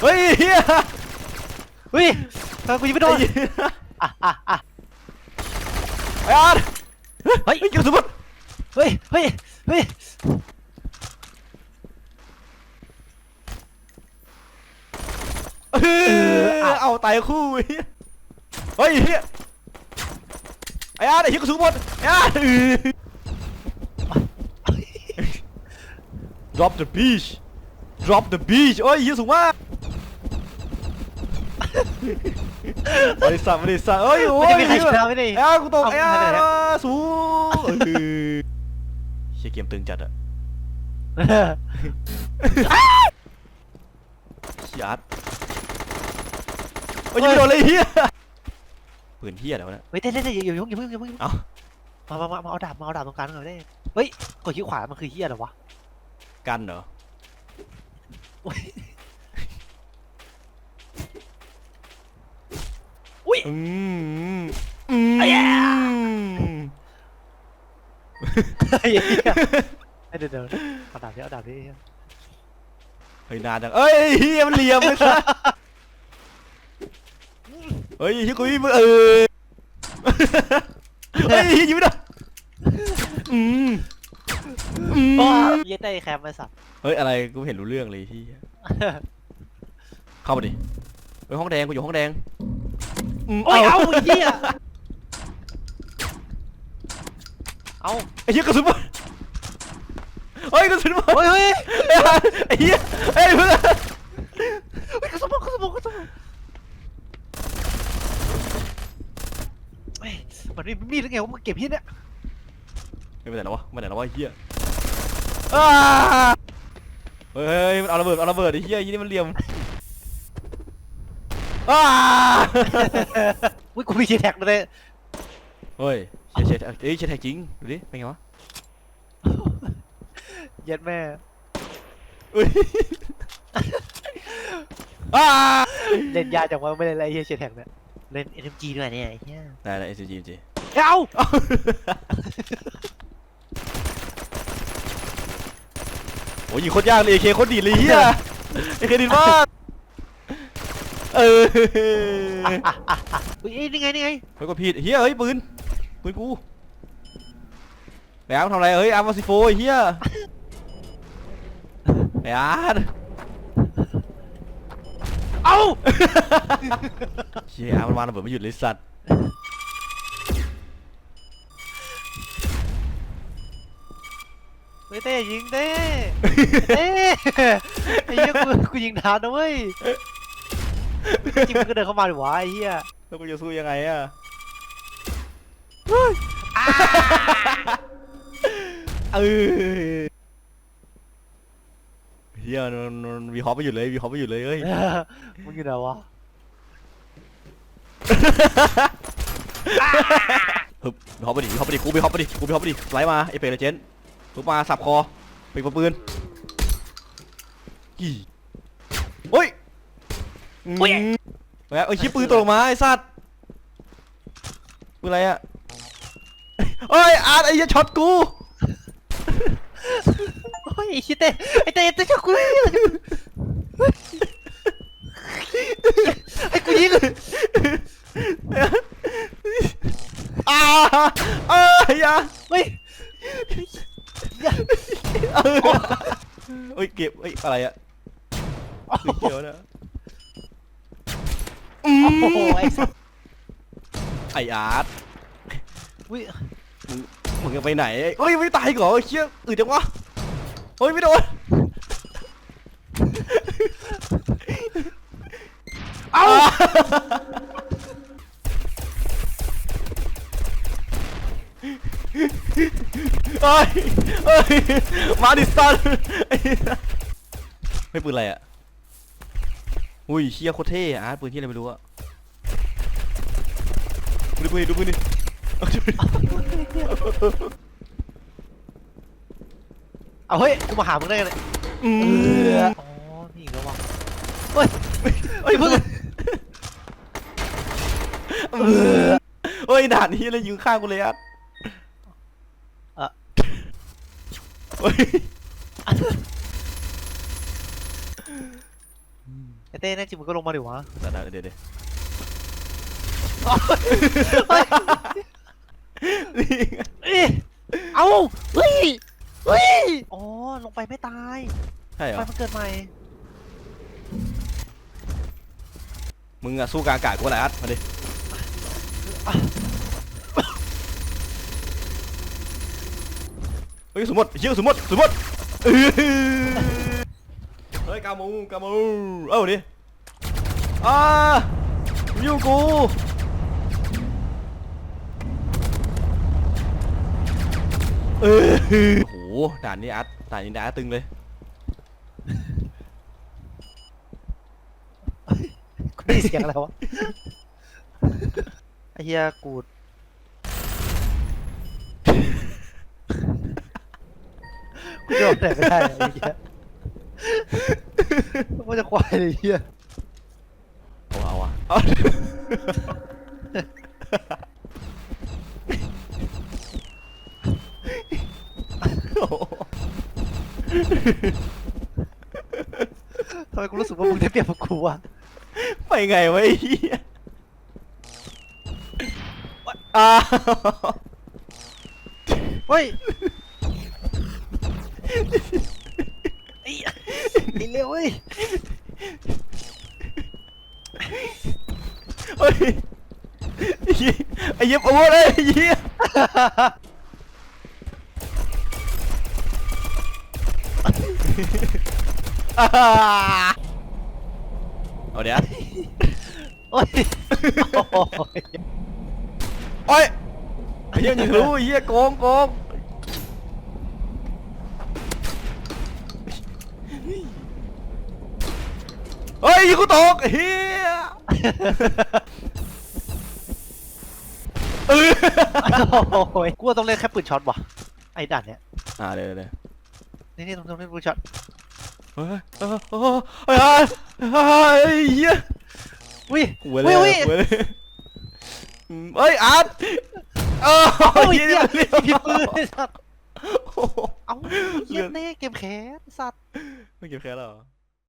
เฮ้ยเฮียเฮ้ยทำไมกูยิงไม่โดนไอ้เหี้ยอะอะอะไอ้อาร์ตเฮ้ยเฮ้ยกระสุนหมดเฮ้ยเฮ้ยเฮ้ยเออเอาตายคู่ไอ้เหี้ยเฮ้ยเฮียไอ้อาร์ตไอ้เฮียกระสุนหมดไอ้อาร์ต drop the beach drop the beach โอ้ยเฮียสูงมาก บริษัทบริษัทเอ้ยโอ้ไม่ยได้มีใครชนะไม่ได้ไอ้อาร์ตกูตกเอาไอ้อาร์ไม่ได้ตนะ สูงเออเฮียเกมตึงจัดอะเฮียอาร์ตโอ้ยยังไม่โดนเลยไอ้เฮียปืนเฮียอะไรวะเนี่ยเฮ้ยเต้เต้เต้อย่าอย่ายุ่งอย่าเพิ่งอย่าเพิ่งเอ้ามามามามาเอาดาบมาเอาดาบตรงกลางหน่อยได้เฮ้ยกดขี้ขวามันคือเฮียอะไรวะ กันเหรอ โอ้ย ย อืมอืมไอ้แย่ไอ้เหี้ยเอ้ยเดี๋ยวเดี๋ยวเอาดาบดิเอาดาบดิเฮ้ยนานจังเอ้ยเฮียมันเหลี่ยมเลยสัสเฮ้ยเฮียกุยมึงเออเฮ้ยเฮียยิ้มนะอืมอืมโอ้ยเหี้ยเต้แคมป์ไอ้สัตว์ เฮ้ยอะไรกูไม่เห็นรู้เรื่องเลยที่เข้ามาดิเฮ้ยห้องแดงกูอยู่ห้องแดง มโอ้ยเอาไอ้เหี้ยเอาไอ้เฮียกระสุนหมดเฮ้ยกระสุนหมดเฮ้ยเฮ้ยไอ้เฮียไอ้เพื่อนเฮ้ยกระสุนกระสุนกระสุนเฮ้ยมันไม่มีหรือไงว่ามันเก็บที่เนี่ยไม่ไปไหนแล้ววะไม่ไหนแล้ววะไอ้เฮียอ้าเฮ้ยเฮ้ยมันเอาระเบิดเอาระเบิดไอ้เฮียยี่นี่มันเหลี่ยม อ้าอุ้ยกูมีเชแท็กเลยเฮ้ยเชียร์เชียร์เอ้ยเชียร์แท็กจริงดูดิเป็นไงวะเย็ดแม่อุ้ยอ้าเล่นยากจังวะไม่เล่นอะไรเฮียเชแท็กเนี่ยเล่น NMG ด้วยเนี่ยไอ้เฮียได้ได้เอสจีจีเอ้าโอ้ยยิงโคตรยากเลยเอเคโคตรดีดเลยเฮียเอเคดีดมาก เอออุ้ยเอ้ยนี่ไงนี่ไงเฮ้ยกดผิดเฮียเฮ้ยปืนปืนกูไอ้อาร์มทำอะไรเฮ้ยอาร์มวาซิโฟไอ้เฮียไอ้อาร์ตเอ้าเฮียอาร์มมันวางระเบิดไม่หยุดเลยสัตว์เฮ้ยเต้ยิงเต้เต้ไอ้เหี้ยกูกูยิงทานนะเว้ย จริงมันก็เดินเข้ามาดิวะไอ้เหี้ยแล้วกูจะสู้ยังไงอะเออเฮียมันมันวีฮอปไม่หยุดเลยวีฮอปไม่หยุดเลยเฮ้ยมึงอยู่ไหนวะฮึบวีฮอปไปดิวีฮอปไปดิกูวีฮอปไปดิกูวีฮอปไปดิไล่มาไอเปรเลเจนฮึบมาสับคอปิดปืนกี่โอ้ย อืมแหมเอ้ยชิปปืนตกลงมาไอ้สัตว์ปืนอะไรอะเอ้ยอาร์ตไอ้เหี้ยช็อตกู โอ้ยไอ้ชิเต้ไอ้เต้เต้ช่วยกูไอ้กูยิงอ่าเอ้ยอย่าเฮ้ยเออเอ้ยเก็บเอ้ยอะไรอะสีเขียวนะอื โอ้โหมไอ้สัสไออาร์ตอุ้ยมึงจะไปไหนเฮ้ยไม่ตายอีกเหรอเชี่ยอืดจังวะเฮ้ยไม่โดนเอ้าเฮ้ยเฮ้ยมาดิสตันไอ้เหี้ยไม่ปืนอะไรอะ อุ้ยเชี่ยโคตรเท่อะอาร์ตปืนที่อะไรไม่รู้อะดูปืนดิดูปืนดิเอาดูปืนดิเอาเฮ้ยกูมาหามึงได้ไงเนี่ยอืเอมออ๋อนี่อีกแล้ววะเฮ้ยเฮ้ยเพิ่งเฮ้ยด่านนี้อะไรยิงข้างกูเลยอะเอ่อเฮ้ย ไอ้เต้แน่จริงมึงก็ลงมาดิวะเดี๋ยวเดี๋ยวเดี๋ยวเอ้ยเอาเฮ้ยเฮ้ยอ๋อลงไปไม่ตายใช่เหรไฟอมันเกิดใหม่มึงอะสู้กลางอากาศกูแหละอัดมาดิเฮ้ยสมมติเชื่อสมมติสมมติเออเฮ้ยกามูกามูเอ้าดิอ่าอยู่กูเออโหด่านนี้อัดด่านนี้ด่าตึงเลยกูได้ยินเสียงอะไรวะไอ้เหี้ยกูดกูโดนไหนไม่ได้ไอ้เหี้ย มันจะควายเลยไอ้เหี้ยเอาเอาอะเอาโอ้โหทำไมกูรู้สึกว่ามึงได้เปรียบกว่ากูวะไปไงวะไอ้เหี้ยอ้าว เฮ้ยไอ้ ไอ้เร็วเว้ยเฮ้ยไอ้เหี้ยไอ้เหี้ยอาวุธเลยไอ้เหี้ยอ่าเอาเดี๋ยวโอ้ยโอ้ย โอ้ยไอ้เหี้ยยิงทะลุไอ้เหี้ยโกงโกง ฮ้ยยิงกูตกไอ้เหี้ยเออโอ้ยกูว่าต้องเล่นแค่ปืนช็อตว่ะไอ้ด่านเนี้ยอ่าเดี๋ยวเดี๋ยวนี่นี่ต้องต้องเล่นปืนช็อตเฮ้ยเฮ้ยเฮ้ยเฮ้ยเฮ้ยเฮ้ยเหี้ยอุ้ยหัวเลยอุ้ยหัวเลยอืมเฮ้ยอาร์ตเออโอ้ยเหี้เหี้ยยเรียบผิดร้ปือยนไอ้สัตว์โอ้โหเอ้าเหี้ยเน่เกมแขนสัตว์ไม่เก็บแค่แล้วเหรอ